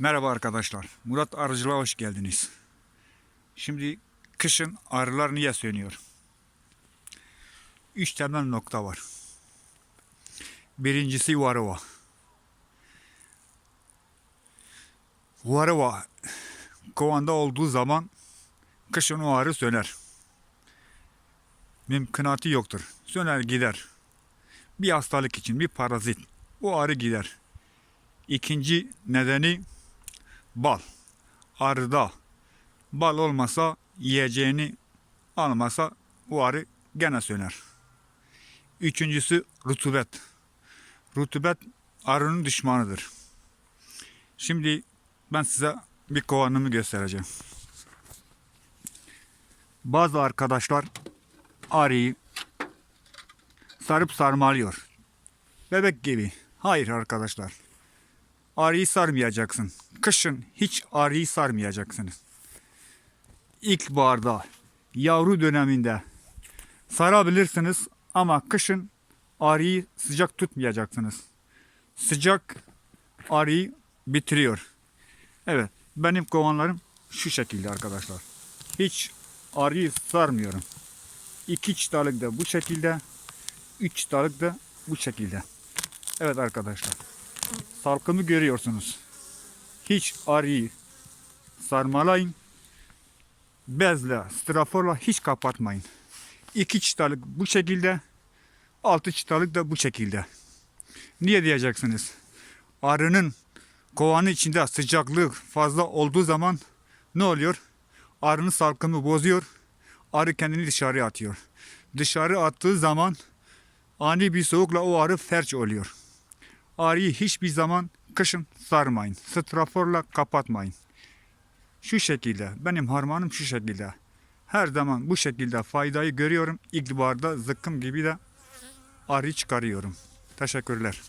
Merhaba arkadaşlar. Murat Arıcılığa hoş geldiniz. Şimdi kışın arılar niye sönüyor? Üç temel nokta var. Birincisi varroa. Varroa kovanda olduğu zaman kışın o arı söner. Mümkünatı yoktur. Söner gider. Bir hastalık için bir parazit. O arı gider. İkinci nedeni bal. Arıda bal olmasa yiyeceğini almasa o arı gene söner. Üçüncüsü rutubet. Rutubet arının düşmanıdır. Şimdi ben size bir kovanımı göstereceğim. Bazı arkadaşlar arıyı sarıp sarmalıyor. Bebek gibi. Hayır arkadaşlar. Arıyı sarmayacaksın. Kışın hiç arıyı sarmayacaksınız. İlkbaharda, yavru döneminde sarabilirsiniz ama kışın arıyı sıcak tutmayacaksınız. Sıcak arıyı bitiriyor. Evet, benim kovanlarım şu şekilde arkadaşlar. Hiç arıyı sarmıyorum. İki çıtalık da bu şekilde, üç çıtalık da bu şekilde. Evet arkadaşlar salkımı görüyorsunuz. Hiç arıyı sarmalayın. Bezle, straforla hiç kapatmayın. İki çıtalık bu şekilde, altı çıtalık da bu şekilde. Niye diyeceksiniz? Arının kovanın içinde sıcaklık fazla olduğu zaman ne oluyor? Arının salkımı bozuyor. Arı kendini dışarı atıyor. Dışarı attığı zaman ani bir soğukla o arı felç oluyor. Arıyı hiçbir zaman kışın sarmayın. Straforla kapatmayın. Şu şekilde. Benim harmanım şu şekilde. Her zaman bu şekilde faydayı görüyorum. İlkbaharda zıkkım gibi de arı çıkarıyorum. Teşekkürler.